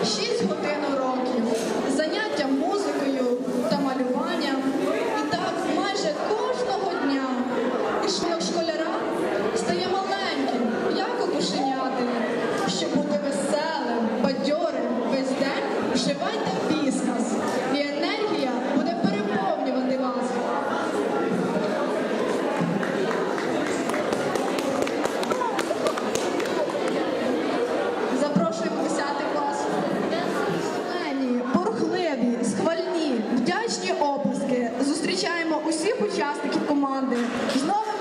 X roteiro. команди. Знову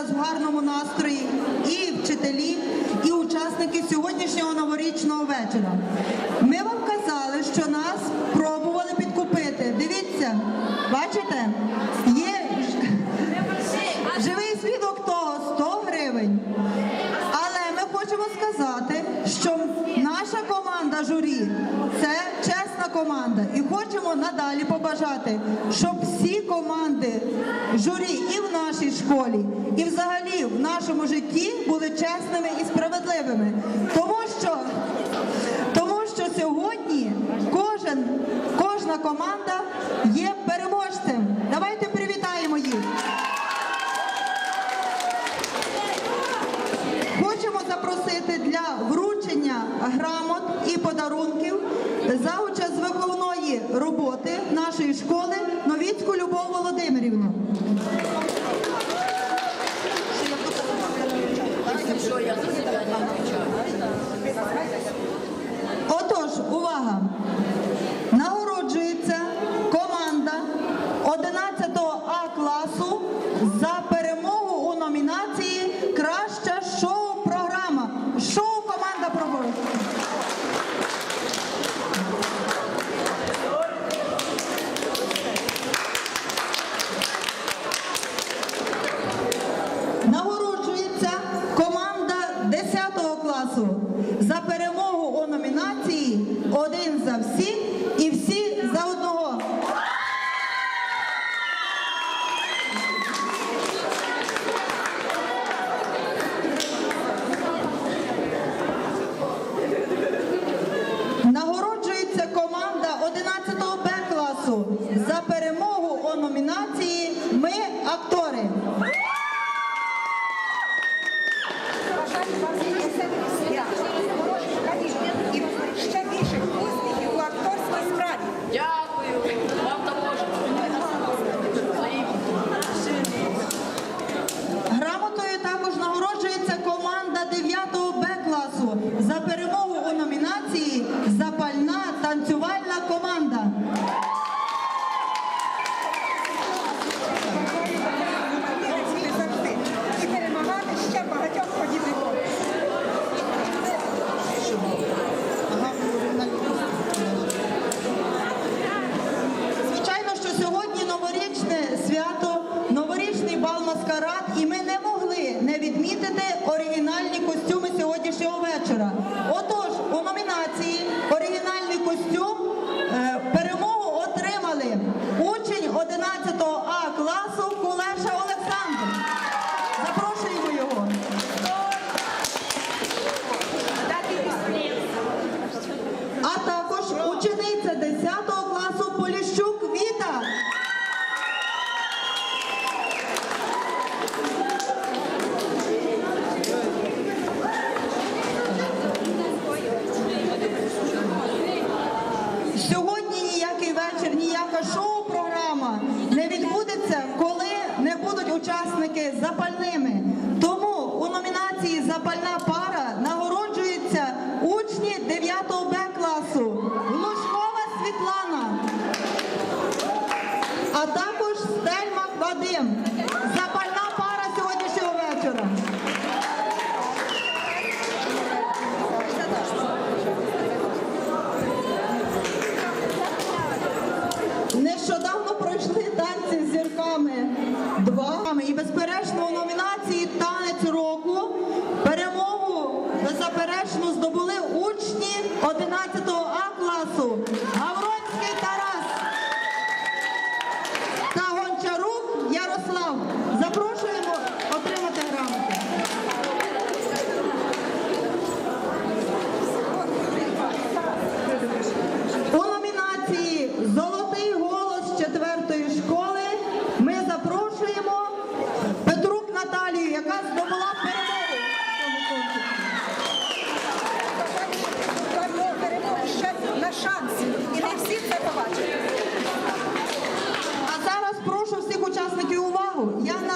зараз в гарному настрої, і вчителі, і учасники сьогоднішнього новорічного вечора. Ми вам казали, що нас пробували підкупити. Дивіться, бачите? Є живий свідок того 100 гривень. Але ми хочемо сказати, що наша команда журі це чесна команда. І хочемо надалі побажати, щоб всі команди журі і в нашій школі, і взагалі в нашому житті були чесними і справедливими. Тому що, тому що сьогодні кожен, кожна команда є переможцем. Давайте привітаємо їх. Хочемо запросити для вручення грамот і подарунків роботи нашої школи Новіцьку Любов Володимирівну. Учасники запальними. Тому у номінації Запальна пара нагороджуються учні 9 Б класу Глушкова Світлана, а також Стельмах Вадим. Беззаперечно здобули учні 11 А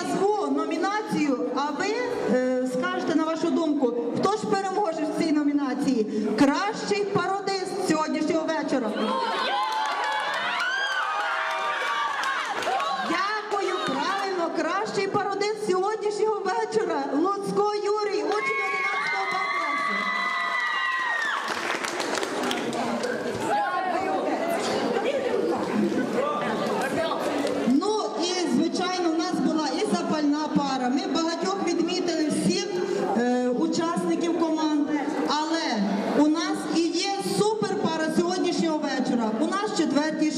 назву номінацію, а ви е, скажете на вашу думку, хто ж переможе в цій номінації? Кращий пародист сьогоднішнього вечора. Дякую, правильно, кращий пародист сьогоднішнього вечора. Луцькою.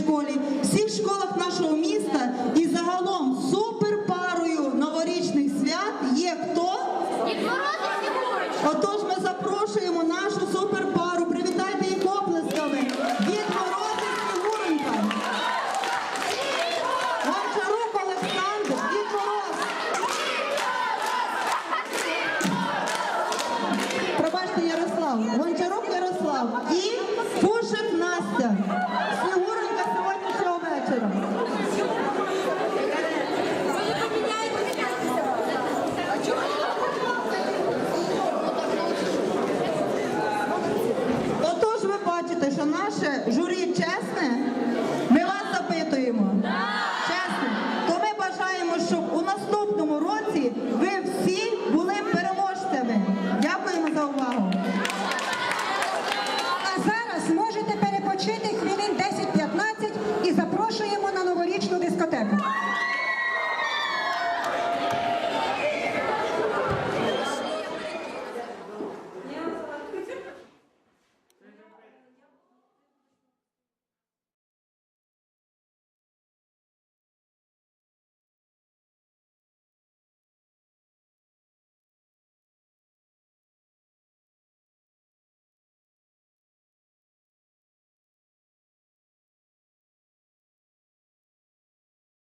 школі, всіх школах нашого міста і загалом відпочити хвилин 10-15 і запрошуємо на новий